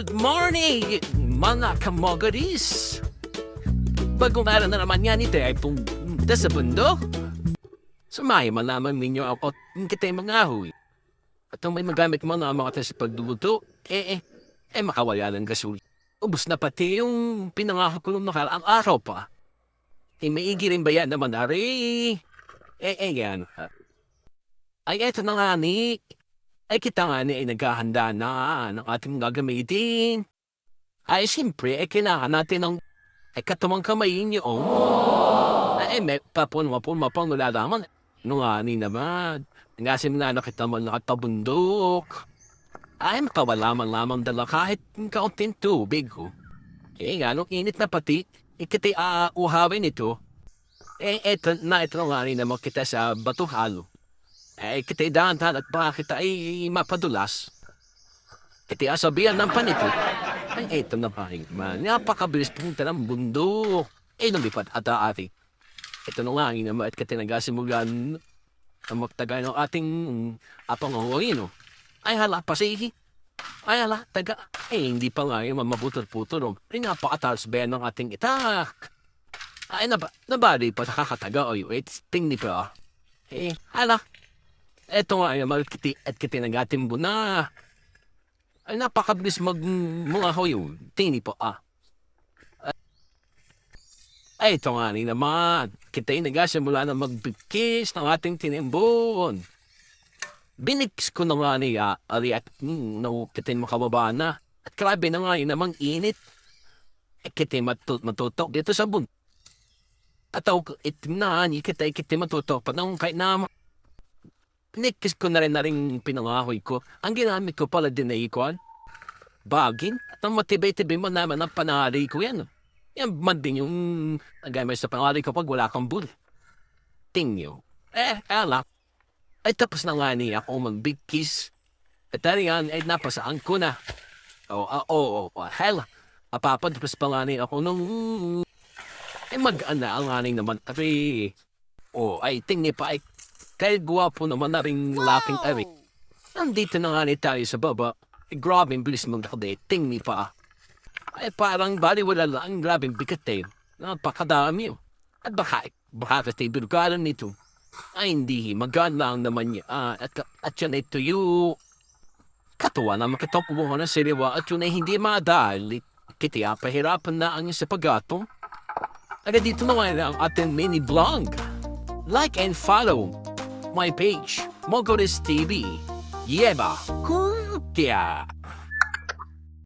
Good morning, mga kamogaris! Bagong araw na naman yan ito ay punta sa bundok. Sumaya malaman ninyo ako at kita'y mga huy. At may magamit mo na mga sa pagduto, eh, eh, eh makawala ng gasol. Ubus na pati yung pinangako ko nung nakaraang araw pa. Eh, maigi rin ba yan naman, Ari? Eh, eh, yan. Ay, eto na nga ni. Ay, kita nga ni ay naghahanda na ng ating gagamitin. Ay, siyempre, eh, kailangan natin ng ay katumang kamay niyo. Ay, may papun-mapun mapang nulalaman. Nung ani naman. Ngasim na nakita mo nakatabundok. Ay, makawala man lamang dala kahit kaunting tubig ko. Eh, nga, nung init na pati, ikiti auhawin ito. Eh, eto na ito nga rin naman kita sa batuhalo. Eh, kita dahan at bakit ay mapadulas. Kiti asabihan ng panito. Ay, eto na pa rin man. Napakabilis pumunta ng bundok. Eh, lumipat ata ate. Ito na rin naman at katinagasimulan ang magtagay ng ating apang angorino. Ay, hala, pasihi. Ay, hala, taga. Eh, hindi pa nga yung mamabutol-putol. Ay, napakatalas ba ng ating itak? Ay, naba, nabali pa sa kakataga o yung ting ni pa. Eh, hala. Eto nga yung malkiti at kitinagatin mo na. Ay, napakabilis mag mga hoyo. Tini po ah. Ay, ito nga ni naman. Kita'y nagasimula na magbigkis ng ating tinimbon. Binigkis ko na nga niya, ari at no, kita'y makababa na. At grabe na nga yun namang init. Eh, kita'y matut matutok dito sa bun. At ako, itim na, kita'y kita'y matutok pa nung kahit na Pinikis ko na rin na rin pinangahoy ko. Ang ginamit ko pala din ay ikuan. Bagin. At ang matibay-tibay mo naman ang panari ko yan. Yan man din yung nagamit sa panari ko pag wala kang bul. Tingyo. Eh, ala. Ay tapos na nga niya ako mag-big kiss. At nga, ay napasaan ko na. Oo, oh, oo, oh, oh, hell. Apapadpas pa nga niya ako nung... Eh, mag-ana ang naman. Tapi, oh, ay tingni pa ay kahit guwapo naman na rin laking ari. Nandito na nga ni tayo sa baba. Eh, grabe ang bilis mong nakadating ni pa. Ay parang baliwala lang, grabe ang bigat eh. Napakadami oh. At baka, baka kasi bilugaran nito. Ay hindi, magaan lang naman niya. Ah, at, at yan ito yung... Katuwa na makitapuha na siriwa at yun ay hindi madali. Kitiya pahirapan na ang sa pagato. Agad dito na nga ang ating mini vlog. Like and follow my page, Mogoris TV. Yeba, Kuya.